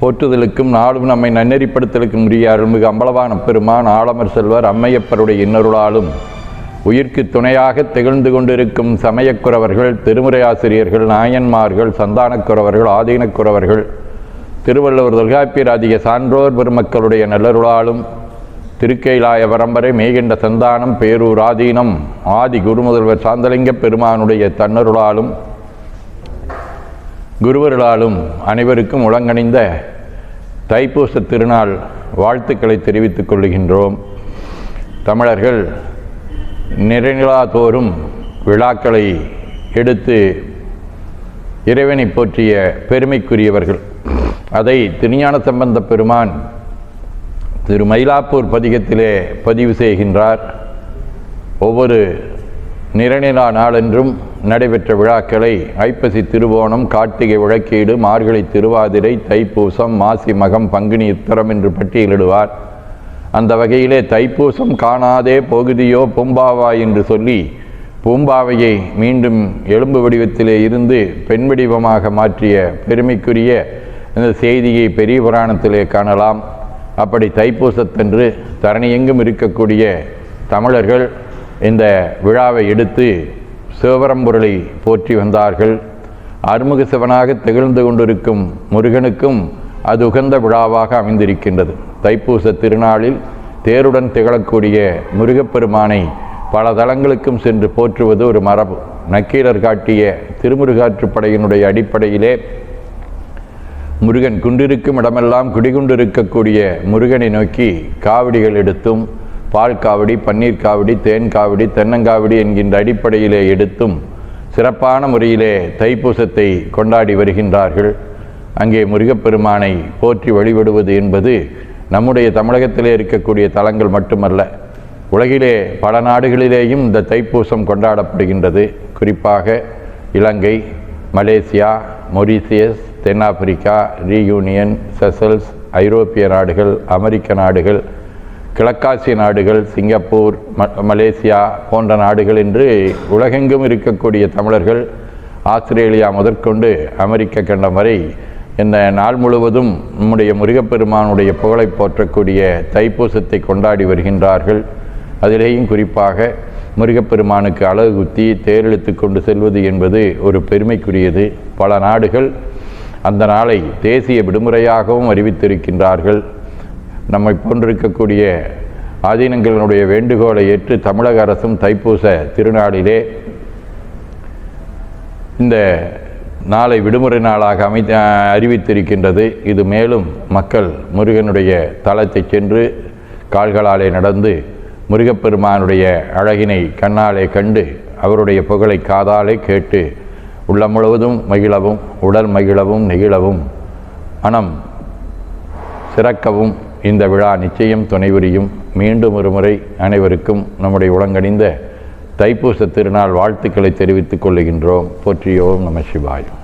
போற்றுதலுக்கும் நாளும் நம்மை நன்னெறிப்படுத்தலுக்கும் உரிய அருள்மிகு அம்பலவான பெருமான் ஆலமர் செல்வர் அம்மையப்பருடைய இன்னருளாலும் உயிர்க்கு துணையாக திகழ்ந்து கொண்டிருக்கும் சமயக்குறவர்கள் திருமுறையாசிரியர்கள் நாயன்மார்கள் சந்தானக்குறவர்கள் ஆதீனக்குறவர்கள் திருவள்ளுவர் தொல்காப்பியராதிக சான்றோர் பெருமக்களுடைய நல்லருளாலும் திருக்கைலாய பரம்பரை மேகின்ற சந்தானம் பேரூர் ஆதீனம் ஆதி குருமுதல்வர் சாந்தலிங்க பெருமானுடைய தன்னருளாலும் குருவர்களாலும் அனைவருக்கும் உளங்கணிந்த தைப்பூச திருநாள் வாழ்த்துக்களை தெரிவித்துக் கொள்கின்றோம். தமிழர்கள் நிறைநிலா தோறும் விழாக்களை எடுத்து இறைவனை போற்றிய பெருமைக்குரியவர்கள். அதை திருஞான சம்பந்த பெருமான் திரு மயிலாப்பூர் பதிகத்திலே பதிவு செய்கின்றார். ஒவ்வொரு நிறநிலா நாளென்றும் நடைபெற்ற விழாக்களை ஐப்பசி திருவோணம் கார்த்திகை விளக்கீடு மார்கழி திருவாதிரை தைப்பூசம் மாசி மகம் பங்குனி உத்தரம் என்று பட்டியலிடுவார். அந்த வகையிலே தைப்பூசம் காணாதே போகுதியோ பூம்பாவா என்று சொல்லி பூம்பாவையை மீண்டும் எலும்பு வடிவத்திலே இருந்து பெண் வடிவமாக மாற்றிய பெருமைக்குரிய இந்த செய்தியை பெரிய புராணத்திலே காணலாம். அப்படி தைப்பூசத்தன்று தரணியெங்கும் இருக்கக்கூடிய தமிழர்கள் இந்த விழாவை எடுத்து சிவபரம்பொருளை போற்றி வந்தார்கள். அருமுக சிவனாக திகழ்ந்து கொண்டிருக்கும் முருகனுக்கும் அது உகந்த விழாவாக அமைந்திருக்கின்றது. தைப்பூச திருநாளில் தேருடன் திகழக்கூடிய முருகப்பெருமானை பல தலங்களுக்கும் சென்று போற்றுவது ஒரு மரபு. நக்கீரர் காட்டிய திருமுருகாற்றுப்படையினுடைய அடிப்படையிலே முருகன் குண்டிருக்கும் இடமெல்லாம் குடிகொண்டிருக்கக்கூடிய முருகனை நோக்கி காவடிகள் எடுத்தும் பால் காவடி பன்னீர் காவடி தேன் காவடி தென்னங்காவடி என்கின்ற அடிப்படையிலே எடுத்தும் சிறப்பான முறையிலே தைப்பூசத்தை கொண்டாடி வருகின்றார்கள். அங்கே முருகப்பெருமானை போற்றி வழிபடுவது என்பது நம்முடைய தமிழகத்திலே இருக்கக்கூடிய தலங்கள் மட்டுமல்ல உலகிலே பல நாடுகளிலேயும் இந்த தைப்பூசம் கொண்டாடப்படுகின்றது. குறிப்பாக இலங்கை மலேசியா மொரீசியஸ் தென்னாப்பிரிக்கா ரீயூனியன் செசல்ஸ் ஐரோப்பிய நாடுகள் அமெரிக்க நாடுகள் கிழக்காசிய நாடுகள் சிங்கப்பூர் மலேசியா போன்ற நாடுகள் என்று உலகெங்கும் இருக்கக்கூடிய தமிழர்கள் ஆஸ்திரேலியா முதற்கொண்டு அமெரிக்க கண்டம் வரை இந்த நாள் முழுவதும் நம்முடைய முருகப்பெருமானுடைய புகழை போற்றக்கூடிய தைப்பூசத்தை கொண்டாடி வருகின்றார்கள். அதிலேயும் குறிப்பாக முருகப்பெருமானுக்கு அழகு குத்தி தேரெழுத்து கொண்டு செல்வது என்பது ஒரு பெருமைக்குரியது. பல நாடுகள் அந்த நாளை தேசிய விடுமுறையாகவும் அறிவித்திருக்கின்றார்கள். நம்மை போன்றிருக்கக்கூடிய ஆதீனங்களினுடைய வேண்டுகோளை ஏற்று தமிழக அரசும் தைப்பூச திருநாளிலே இந்த நாளை விடுமுறை நாளாக அமை அறிவித்திருக்கின்றது. இது மேலும் மக்கள் முருகனுடைய தளத்தை சென்று கால்களாலே நடந்து முருகப்பெருமானுடைய அழகினை கண்ணாலே கண்டு அவருடைய புகழை காதாலே கேட்டு உள்ளம் முழுவதும் மகிழவும் உடல் மகிழவும் நெகிழவும் மனம் சிறக்கவும் இந்த விழா நிச்சயம் துணைபுரியும். மீண்டும் ஒரு முறை அனைவருக்கும் நம்முடைய உலங்கணிந்த தைப்பூச திருநாள் வாழ்த்துக்களை தெரிவித்துக் கொள்கின்றோம் போற்றியோம் நம சிவாயம்